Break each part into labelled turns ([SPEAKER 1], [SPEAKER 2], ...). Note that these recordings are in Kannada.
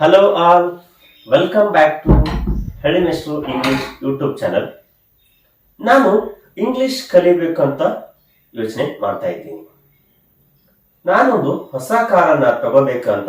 [SPEAKER 1] Hello all welcome back to ಹೆಳಿಮೆಸ್ಟು English YouTube channel ನಾನು ಇಂಗ್ಲಿಷ್ ಕಲಿಬೇಕಂತ ಯೋಚನೆ ಮಾಡ್ತಾ ಇದ್ದೀನಿ. ನಾನೊಂದು ಹೊಸ ಕಾರನ್ನ ತಗೋಬೇಕಂತ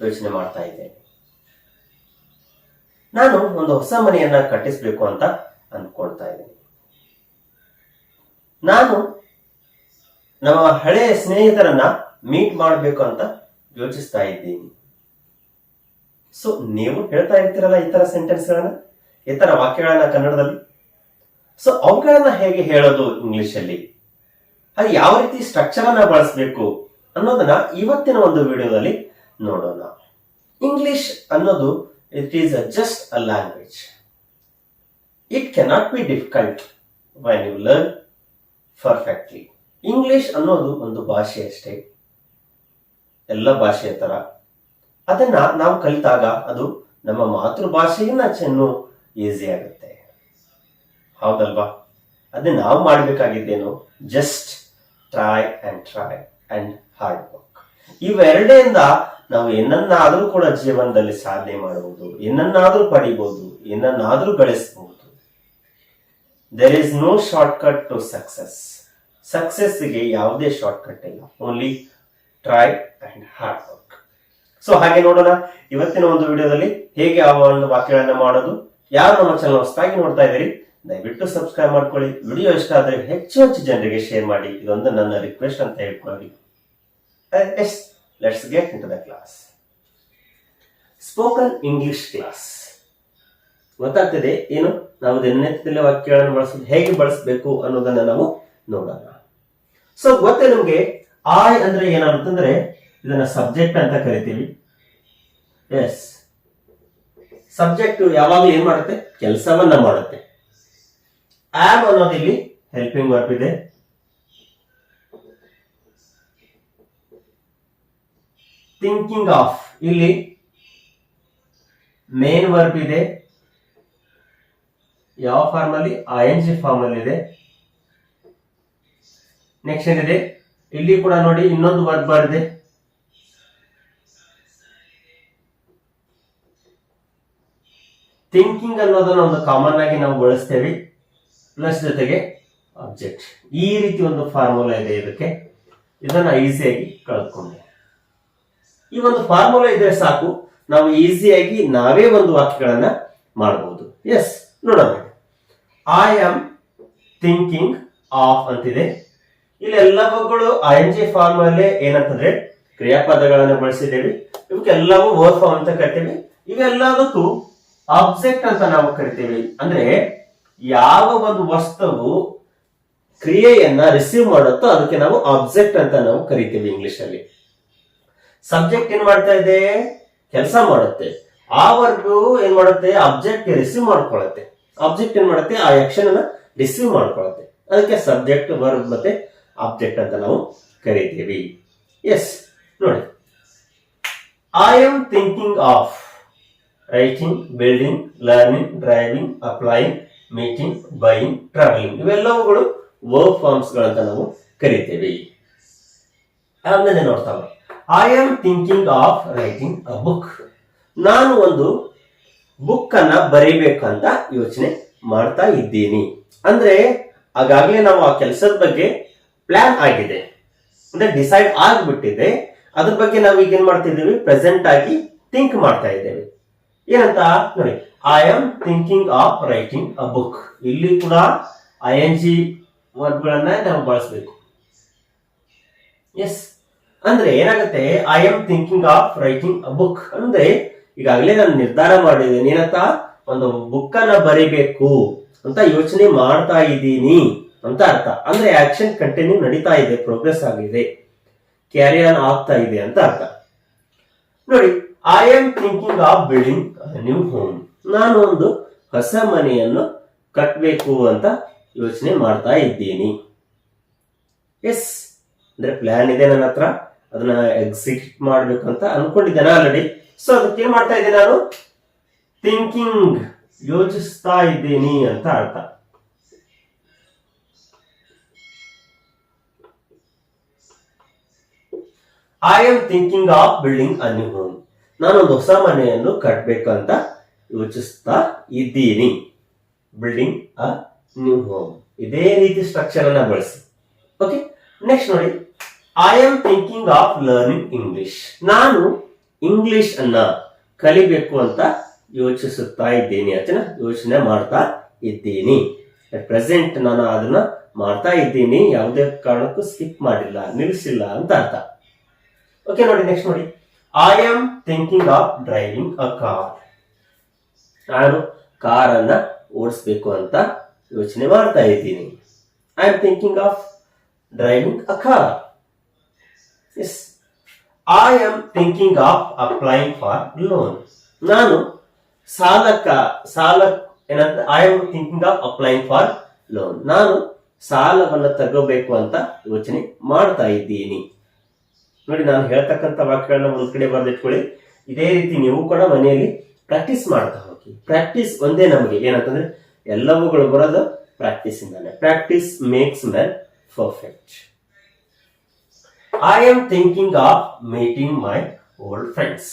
[SPEAKER 1] ಯೋಚನೆ ಮಾಡ್ತಾ ಇದ್ದೇನೆ ನಾನು ಒಂದು ಹೊಸ ಮನೆಯನ್ನ ಕಟ್ಟಿಸ್ಬೇಕು ಅಂತ ಅನ್ಕೊಳ್ತಾ ಇದ್ದೀನಿ. ನಾನು ನಮ್ಮ ಹಳೆಯ ಸ್ನೇಹಿತರನ್ನ ಮೀಟ್ ಮಾಡಬೇಕು ಅಂತ ಯೋಚಿಸ್ತಾ ಇದ್ದೀನಿ. ಸೊ ನೀವು ಹೇಳ್ತಾ ಇರ್ತೀರಲ್ಲ ಈ ತರ ಸೆಂಟೆನ್ಸ್ಗಳನ್ನ ಈ ತರ ವಾಕ್ಯಗಳನ್ನ ಕನ್ನಡದಲ್ಲಿ? ಸೊ ಅವುಗಳನ್ನ ಹೇಗೆ ಹೇಳೋದು ಇಂಗ್ಲಿಷ್ ಅಲ್ಲಿ ಅದು ಯಾವ ರೀತಿ ಸ್ಟ್ರಕ್ಚರ್ ಅನ್ನ ಬಳಸಬೇಕು ಅನ್ನೋದನ್ನ ಇವತ್ತಿನ ಒಂದು ವಿಡಿಯೋದಲ್ಲಿ ನೋಡೋಣ. ಇಂಗ್ಲಿಷ್ ಅನ್ನೋದು it is a just a language it cannot be difficult when you learn perfectly English ಅನ್ನೋದು ಒಂದು ಭಾಷೆ ಅಷ್ಟೇ. ಎಲ್ಲ ಭಾಷೆಯ ತರ. ಅದನ್ನ ನಾವು ಕಲಿತಾಗ ಅದು ನಮ್ಮ ಮಾತೃಭಾಷೆಯನ್ನ ಚೆನ್ನು ಈಸಿ ಆಗುತ್ತೆ. ಹೌದಲ್ವಾ? ಅದನ್ನ ನಾವು ಮಾಡಬೇಕಾಗಿದ್ದೇನು? Just try and try and hard work ಇವೆರಡೆಯಿಂದ ನಾವು ಏನನ್ನಾದರೂ ಕೂಡ ಜೀವನದಲ್ಲಿ ಸಾಧನೆ ಮಾಡಬಹುದು, ಏನನ್ನಾದ್ರೂ ಪಡಿಬಹುದು, ಏನನ್ನಾದ್ರೂ ಗಳಿಸಬಹುದು. There is no short cut to success ಸಕ್ಸಸ್ಗೆ ಯಾವುದೇ ಶಾರ್ಟ್ ಕಟ್ ಇಲ್ಲ. Only try and hard work so ಹಾಗೆ ನೋಡೋಣ. ಇವತ್ತಿನ ಒಂದು ವಿಡಿಯೋದಲ್ಲಿ ಹೇಗೆ ಆ ಒಂದು ವಾಕ್ಯಗಳನ್ನ ಮಾಡೋದು. ಯಾರು ನಮ್ಮ ಚಾನಲ್ ಹೊಸದಾಗಿ ನೋಡ್ತಾ ಇದ್ದೀರಿ, ದಯವಿಟ್ಟು ಸಬ್ಸ್ಕ್ರೈಬ್ ಮಾಡ್ಕೊಳ್ಳಿ. ವಿಡಿಯೋ ಇಷ್ಟ ಆದ್ರೆ ಹೆಚ್ಚು ಹೆಚ್ಚು ಜನರಿಗೆ ಶೇರ್ ಮಾಡಿ. ಇದೊಂದು ನನ್ನ ರಿಕ್ವೆಸ್ಟ್ ಅಂತ ಹೇಳ್ಕೊಳ್ಳಿ yes let's get into the class spoken English class ಗೊತ್ತಾಗ್ತದೆ? ಏನು? ನಾವು ದಿನನಿತ್ಯದಲ್ಲಿ ವಾಕ್ಯಗಳನ್ನು ಬಳಸೋದು ಹೇಗೆ ಬಳಸಬೇಕು ಅನ್ನೋದನ್ನ ನಾವು ನೋಡೋಣ. ಸೊ ಗೊತ್ತೇ ನಮ್ಗೆ? ಆಯ್ ಅಂದ್ರೆ ಏನಂತಂದ್ರೆ ಇದನ್ನ ಸಬ್ಜೆಕ್ಟ್ ಅಂತ ಕರಿತೀವಿ. ಎಸ್ ಸಬ್ಜೆಕ್ಟ್ ಯಾವಾಗಲೂ ಏನ್ ಮಾಡುತ್ತೆ? ಕೆಲಸವನ್ನ ಮಾಡುತ್ತೆ. ಆಮ್ ಅನ್ನೋದು ಇಲ್ಲಿ ಹೆಲ್ಪಿಂಗ್ ವರ್ಬ್ ಇದೆ. ಥಿಂಕಿಂಗ್ ಆಫ್ ಇಲ್ಲಿ ಮೇನ್ ವರ್ಬ್ ಇದೆ. ಯಾವ ಫಾರ್ಮ್ ಅಲ್ಲಿ? ಐ ಎನ್ ಜಿ ಫಾರ್ಮ್ ಅಲ್ಲಿ ಇದೆ. ನೆಕ್ಸ್ಟ್ ಏನಿದೆ? ಇಲ್ಲಿ ಕೂಡ ನೋಡಿ ಇನ್ನೊಂದು ವರ್ಬ್ ಇದೆ ಥಿಂಕಿಂಗ್ ಅನ್ನೋದನ್ನ ಒಂದು ಕಾಮನ್ ಆಗಿ ನಾವು ಬಳಸ್ತೇವೆ. ಪ್ಲಸ್ ಜೊತೆಗೆ ಆಬ್ಜೆಕ್ಟ್ ಈ ರೀತಿ ಒಂದು ಫಾರ್ಮುಲಾ ಇದೆ ಇದಕ್ಕೆ. ಇದನ್ನ ಈಸಿಯಾಗಿ ಕಳೆದುಕೊಂಡೆ ಈ ಒಂದು ಫಾರ್ಮುಲಾ ಇದ್ರೆ ಸಾಕು. ನಾವು ಈಸಿಯಾಗಿ ನಾವೇ ಒಂದು ವಾಕ್ಯಗಳನ್ನ ಮಾಡಬಹುದು ಎಸ್ ನೋಡೋಣ. ಐ ಆಮ್ ಥಿಂಕಿಂಗ್ ಆಫ್ ಅಂತಿದೆ. ಇಲ್ಲಿ ಎಲ್ಲವುಗಳು ಐ ಎನ್ ಜಿ ಫಾರ್ಮ್ ಅಲ್ಲೇ ಏನಂತಂದ್ರೆ ಕ್ರಿಯಾಪದಗಳನ್ನು ಬಳಸಿದ್ದೇವೆ. ಇವಕ್ಕೆಲ್ಲವೂ ಎಲ್ಲವೂ ಫಾರ್ಮ್ ಅಂತ ಕರಿತೇವೆ. ಇವೆಲ್ಲದಕ್ಕೂ ಆಬ್ಜೆಕ್ಟ್ ಅಂತ ನಾವು ಕರಿತೀವಿ. ಅಂದ್ರೆ ಯಾವ ಒಂದು ವಸ್ತುವು ಕ್ರಿಯೆಯನ್ನ ರಿಸೀವ್ ಮಾಡುತ್ತೋ ಅದಕ್ಕೆ ನಾವು ಆಬ್ಜೆಕ್ಟ್ ಅಂತ ನಾವು ಕರಿತೀವಿ ಇಂಗ್ಲಿಷ್ ಅಲ್ಲಿ ಸಬ್ಜೆಕ್ಟ್ ಏನ್ ಮಾಡ್ತಾ ಇದೆ? ಕೆಲಸ ಮಾಡುತ್ತೆ. ಆ ವರ್ಗು ಏನ್ ಮಾಡುತ್ತೆ? ಆಬ್ಜೆಕ್ಟ್ ರಿಸೀವ್ ಮಾಡ್ಕೊಳ್ಳುತ್ತೆ ಆಬ್ಜೆಕ್ಟ್ ಏನ್ ಮಾಡುತ್ತೆ? ಆ ಆಕ್ಷನ್ ಅನ್ನ ರಿಸೀವ್ ಮಾಡ್ಕೊಳ್ಳುತ್ತೆ ಅದಕ್ಕೆ ಸಬ್ಜೆಕ್ಟ್ ವರ್ಬ್ ಮತ್ತೆ ಆಬ್ಜೆಕ್ಟ್ ಅಂತ ನಾವು ಕರಿತೀವಿ. ಎಸ್ ನೋಡಿ. I am thinking of writing building learning driving applying meeting buying travelling ಇವೆಲ್ಲವುಗಳು verb forms ಗಳಂತ ನಾವು ಕರಿತೇವೆ. ಆಮೇಲೆ ನೋಡ್ತಾವ I am thinking of writing a book ನಾನು ಒಂದು ಬುಕ್ ಅನ್ನ ಬರೀಬೇಕಂತ ಯೋಚನೆ ಮಾಡ್ತಾ ಇದ್ದೀನಿ. ಅಂದ್ರೆ ಆಗಾಗ್ಲೇ ನಾವು ಆ ಕೆಲಸದ ಬಗ್ಗೆ ಪ್ಲಾನ್ ಆಗಿದೆ. ಅಂದ್ರೆ ಡಿಸೈಡ್ ಆಗ್ಬಿಟ್ಟಿದೆ. ಅದ್ರ ಬಗ್ಗೆ ನಾವು ಈಗ ಏನ್ ಮಾಡ್ತಿದ್ದೀವಿ? ಪ್ರೆಸೆಂಟ್ ಆಗಿ ಥಿಂಕ್ ಮಾಡ್ತಾ ಇದ್ದೇವೆ. ಏನಂತ ನೋಡಿ I am thinking of writing a book ಇಲ್ಲಿ ಕೂಡ ಐ ಎನ್ ಜಿ ವರ್ಡ್ಗಳನ್ನ ನಾವು ಬಳಸಬೇಕು. ಎಸ್ ಅಂದ್ರೆ ಏನಾಗುತ್ತೆ? I am thinking of writing a book ಅಂದ್ರೆ ಈಗಾಗಲೇ ನಾನು ನಿರ್ಧಾರ ಮಾಡಿದ್ದೇನೆ. ಏನಂತ? ಒಂದು ಬುಕ್ ಅನ್ನ ಬರಿಬೇಕು ಅಂತ ಯೋಚನೆ ಮಾಡ್ತಾ ಇದ್ದೀನಿ ಅಂತ ಅರ್ಥ. ಅಂದ್ರೆ ಆಕ್ಷನ್ ಕಂಟಿನ್ಯೂ ನಡೀತಾ ಇದೆ ಪ್ರೋಗ್ರೆಸ್ ಆಗಿದೆ ಕ್ಯಾರಿ ಆನ್ ಆಗ್ತಾ ಇದೆ ಅಂತ ಅರ್ಥ. ನೋಡಿ I am thinking of building new home ನಾನು ಒಂದು ಹೊಸ ಮನೆಯನ್ನು ಕಟ್ಟಬೇಕು ಅಂತ ಯೋಚನೆ ಮಾಡ್ತಾ ಇದ್ದೀನಿ. ಎಸ್ ಅಂದ್ರೆ ಪ್ಲಾನ್ ಇದೆ ನನ್ನ ಹತ್ರ. ಅದನ್ನ ಎಕ್ಸಿಕ್ಯೂಟ್ ಮಾಡ್ಬೇಕು ಅಂತ ಅನ್ಕೊಂಡಿದ್ದೇನೆ ಆಲ್ರೆಡಿ ಸೊ ಅದಕ್ಕೆ ಏನ್ ಮಾಡ್ತಾ ಇದ್ದೀನಿ ನಾನು? ಥಿಂಕಿಂಗ್ ಯೋಚಿಸ್ತಾ ಇದ್ದೀನಿ ಅಂತ ಅರ್ಥ. I am thinking of building a new home ನಾನೊಂದು ಹೊಸ ಮನೆಯನ್ನು ಕಟ್ಟಬೇಕು ಅಂತ ಯೋಚಿಸ್ತಾ ಇದ್ದೀನಿ. ಬಿಲ್ಡಿಂಗ್ ಅ ನ್ಯೂ ಹೋಮ್ ಇದೇ ರೀತಿ ಸ್ಟ್ರಕ್ಚರ್ ಅನ್ನ ಬಳಸಿ. ಓಕೆ ನೆಕ್ಸ್ಟ್ ನೋಡಿ. I am thinking of learning English ನಾನು ಇಂಗ್ಲಿಷ್ ಅನ್ನ ಕಲಿಬೇಕು ಅಂತ ಯೋಚಿಸುತ್ತಾ ಇದ್ದೀನಿ. ಅಥವಾ ಯೋಚನೆ ಮಾಡ್ತಾ ಇದ್ದೀನಿ. ಪ್ರೆಸೆಂಟ್ ನಾನು ಅದನ್ನ ಮಾಡ್ತಾ ಇದ್ದೀನಿ. ಯಾವುದೇ ಕಾರಣಕ್ಕೂ ಸ್ಕಿಪ್ ಮಾಡಿಲ್ಲ, ನಿಲ್ಲಿಸಿಲ್ಲ ಅಂತ ಅರ್ಥ. ಓಕೆ ನೋಡಿ ನೆಕ್ಸ್ಟ್ ನೋಡಿ. I am thinking of driving a car ನಾನು ಕಾರನ್ನ ಓಡಿಸ್ಬೇಕು ಅಂತ ಯೋಚನೆ ಮಾಡ್ತಾ ಇದ್ದೀನಿ. I am thinking of driving a car yes I am thinking of applying for loan ನಾನು ಸಾಲಕ್ಕ, ಸಾಲ, ಏನಂತ I am thinking of applying for loan ನಾನು ಸಾಲವನ್ನು ತಗೋಬೇಕು ಅಂತ ಯೋಚನೆ ಮಾಡ್ತಾ ಇದ್ದೀನಿ. ನೋಡಿ, ನಾನು ಹೇಳ್ತಕ್ಕಂಥ ವಾಕ್ಯಗಳನ್ನ ಒಂದ್ ಕಡೆ ಬರೆದಿಟ್ಕೊಳ್ಳಿ ಇದೇ ರೀತಿ ನೀವು ಕೂಡ ಮನೆಯಲ್ಲಿ ಪ್ರಾಕ್ಟೀಸ್ ಮಾಡ್ತಾ ಹೋಗಿ. ಪ್ರಾಕ್ಟೀಸ್ ಒಂದೇ ನಮಗೆ. ಏನಂತಂದ್ರೆ, ಎಲ್ಲವುಗಳು ಬರೋದು ಪ್ರಾಕ್ಟೀಸ್ ಇಂದಾನೆ. Practice makes man perfect I am thinking of meeting my old friends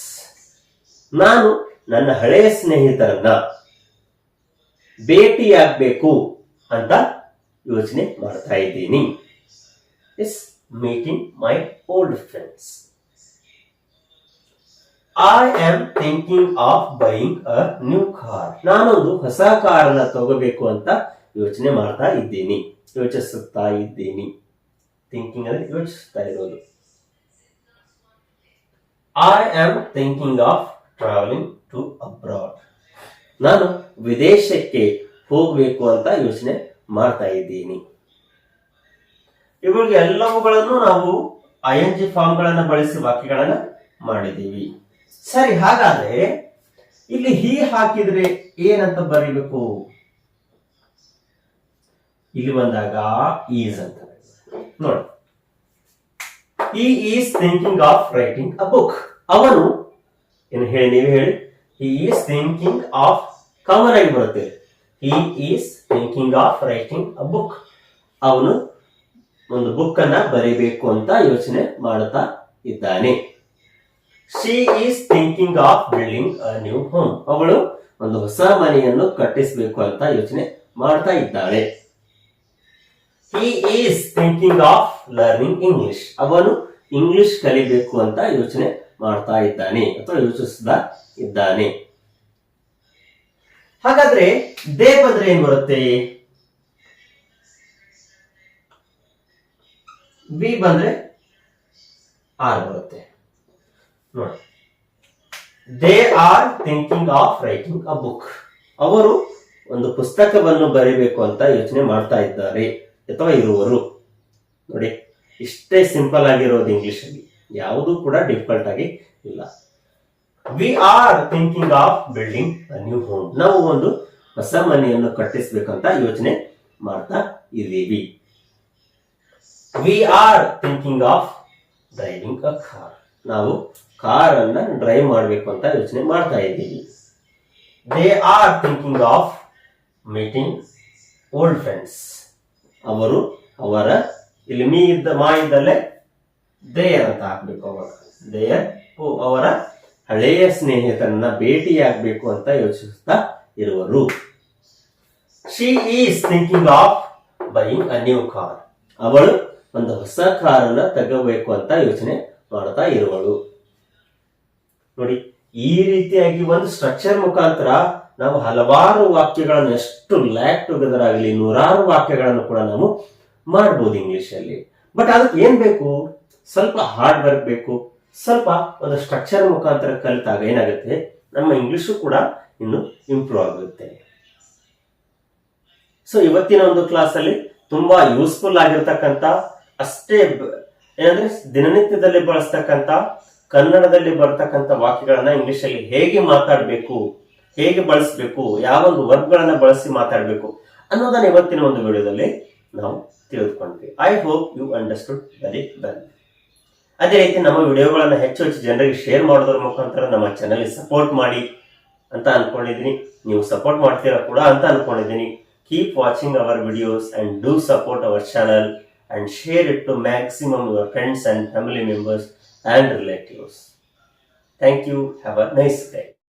[SPEAKER 1] ನಾನು ನನ್ನ ಹಳೆಯ ಸ್ನೇಹಿತರನ್ನ ಭೇಟಿಯಾಗಬೇಕು ಅಂತ ಯೋಚನೆ ಮಾಡ್ತಾ ಇದ್ದೀನಿ. Yes meeting my old friends. I am thinking of buying a new car ನಾನೊಂದು ಹೊಸ ಕಾರನ್ನ ತಗೋಬೇಕು ಅಂತ ಯೋಚನೆ ಮಾಡ್ತಾ ಇದ್ದೀನಿ. ಯೋಚಿಸುತ್ತಾ ಇದ್ದೀನಿ. ಥಿಂಕಿಂಗ್ ಅಂದ್ರೆ ಯೋಚಿಸ್ತಾ ಇರೋದು. I am thinking of travelling to abroad ನಾನು ವಿದೇಶಕ್ಕೆ ಹೋಗಬೇಕು ಅಂತ ಯೋಚನೆ ಮಾಡ್ತಾ ಇದ್ದೀನಿ. ಇವುಗಳಿಗೆ ಎಲ್ಲವುಗಳನ್ನು ನಾವು ಐ ಎನ್ ಜಿ ಫಾರ್ಮ್ಗಳನ್ನ ಬಳಸಿ ವಾಕ್ಯಗಳನ್ನ ಮಾಡಿದ್ದೀವಿ. ಸರಿ, ಹಾಗಾದ್ರೆ ಇಲ್ಲಿ ಹೀ ಹಾಕಿದ್ರೆ ಏನಂತ ಬರೀಬೇಕು? ಇಲ್ಲಿ ಬಂದಾಗ ಈಸ್ ಅಂತ. ನೋಡಿ. Is thinking of writing a book ಅವನು ಏನು ಹೇಳಿ, ನೀವು ಹೇಳಿ. He is thinking of common ಆಗಿ ಬರುತ್ತೆ. He is thinking of writing a book ಅವನು ಒಂದು ಬುಕ್ ಅನ್ನ ಬರೀಬೇಕು ಅಂತ ಯೋಚನೆ ಮಾಡುತ್ತಾ ಇದ್ದಾನೆ. She is thinking of building a new home ಅವಳು ಒಂದು ಹೊಸ ಮನೆಯನ್ನು ಕಟ್ಟಿಸಬೇಕು ಅಂತ ಯೋಚನೆ ಮಾಡ್ತಾ ಇದ್ದಾಳೆ. He is thinking of learning English ಅವನು ಇಂಗ್ಲಿಷ್ ಕಲಿಬೇಕು ಅಂತ ಯೋಚನೆ ಮಾಡ್ತಾ ಇದ್ದಾನೆ ಅಥವಾ ಯೋಚಿಸ್ತಾ ಇದ್ದಾನೆ. ಹಾಗಾದ್ರೆ ದೇ ಬಂದ್ರೆ ಏನ್ ಬರುತ್ತೆ. ಬಿ ಬಂದ್ರೆ ಆರ್ ಬರುತ್ತೆ. ನೋಡಿ. They are thinking of writing a book ಅವರು ಒಂದು ಪುಸ್ತಕವನ್ನು ಬರೀಬೇಕು ಅಂತ ಯೋಚನೆ ಮಾಡ್ತಾ ಇದ್ದಾರೆ ಅಥವಾ ಇರುವರು. ನೋಡಿ, ಇಷ್ಟೇ ಸಿಂಪಲ್ ಆಗಿರೋದು ಇಂಗ್ಲಿಷ್ ಅಲ್ಲಿ. ಯಾವುದು ಕೂಡ ಡಿಫಿಕಲ್ಟ್ ಆಗಿ ಇಲ್ಲ. We are thinking of building a new home ನಾವು ಒಂದು ಹೊಸ ಮನೆಯನ್ನು ಕಟ್ಟಿಸ್ಬೇಕಂತ ಯೋಚನೆ ಮಾಡ್ತಾ ಇದ್ದೀವಿ. We are thinking of driving a car ನಾವು ಕಾರ್ ಅನ್ನ ಡ್ರೈವ್ ಮಾಡಬೇಕು ಅಂತ ಯೋಚನೆ ಮಾಡ್ತಾ ಇದ್ದೀವಿ. They are thinking of meeting old friends ಅವರು ಅವರ ಇಲ್ಲಿ ಮೀ ಇದ್ದ, ಮಾ ಇದ್ದಲ್ಲೇ ದೇಯರ್ ಅಂತ ಹಾಕ್ಬೇಕು ಅವರು ದೇಯರ್ ಅವರ ಹಳೆಯ ಸ್ನೇಹಿತರನ್ನ ಭೇಟಿಯಾಗಬೇಕು ಅಂತ ಯೋಚಿಸ್ತಾ ಇರುವರು. She is thinking of buying a new car ಅವಳು ಒಂದು ಹೊಸ ಕಾರನ್ನ ತಗೋಬೇಕು ಅಂತ ಯೋಚನೆ ಮಾಡ್ತಾ ಇರುವಳು. ನೋಡಿ, ಈ ರೀತಿಯಾಗಿ ಒಂದು ಸ್ಟ್ರಕ್ಚರ್ ಮುಖಾಂತರ ನಾವು ಹಲವಾರು ವಾಕ್ಯಗಳನ್ನು, ಎಷ್ಟು ಲ್ಯಾಕ್ ಟುಗೆದರ್ ಆಗಲಿ, ನೂರಾರು ವಾಕ್ಯಗಳನ್ನು ಕೂಡ ನಾವು ಮಾಡ್ಬೋದು ಇಂಗ್ಲಿಷ್ ಅಲ್ಲಿ ಬಟ್ ಅದಕ್ಕೆ ಏನ್ ಬೇಕು? ಸ್ವಲ್ಪ ಹಾರ್ಡ್ ವರ್ಕ್ ಬೇಕು. ಸ್ವಲ್ಪ ಒಂದು ಸ್ಟ್ರಕ್ಚರ್ ಮುಖಾಂತರ ಕಲಿತಾಗ ಏನಾಗುತ್ತೆ? ನಮ್ಮ ಇಂಗ್ಲಿಷು ಕೂಡ ಇನ್ನು ಇಂಪ್ರೂವ್ ಆಗುತ್ತೆ. ಸೊ ಇವತ್ತಿನ ಒಂದು ಕ್ಲಾಸ್ ಅಲ್ಲಿ ತುಂಬಾ ಯೂಸ್ಫುಲ್ ಆಗಿರ್ತಕ್ಕಂತ ಅಷ್ಟೇ ಏನಂದ್ರೆ ದಿನನಿತ್ಯದಲ್ಲಿ ಬಳಸ್ತಕ್ಕಂಥ, ಕನ್ನಡದಲ್ಲಿ ಬರ್ತಕ್ಕಂಥ ವಾಕ್ಯಗಳನ್ನ ಇಂಗ್ಲಿಷ್ ಅಲ್ಲಿ ಹೇಗೆ ಮಾತಾಡಬೇಕು, ಹೇಗೆ ಬಳಸಬೇಕು, ಯಾವೊಂದು ವರ್ಬ್ಗಳನ್ನ ಬಳಸಿ ಮಾತಾಡಬೇಕು ಅನ್ನೋದನ್ನ ಇವತ್ತಿನ ಒಂದು ವಿಡಿಯೋದಲ್ಲಿ ನಾವು ತಿಳಿದುಕೊಂಡ್ವಿ. I hope you understood very well ಅದೇ ರೀತಿ ನಮ್ಮ ವಿಡಿಯೋಗಳನ್ನ ಹೆಚ್ಚು ಹೆಚ್ಚು ಜನರಿಗೆ ಶೇರ್ ಮಾಡೋದ್ರ ಮುಖಾಂತರ ನಮ್ಮ ಚಾನಲ್ ಸಪೋರ್ಟ್ ಮಾಡಿ ಅಂತ ಅನ್ಕೊಂಡಿದ್ದೀನಿ ನೀವು ಸಪೋರ್ಟ್ ಮಾಡ್ತೀರಾ ಕೂಡ ಅಂತ ಅನ್ಕೊಂಡಿದ್ದೀನಿ keep watching our videos and do support our channel and share it to maximum your friends and family members and relatives. Thank you. Have a nice day.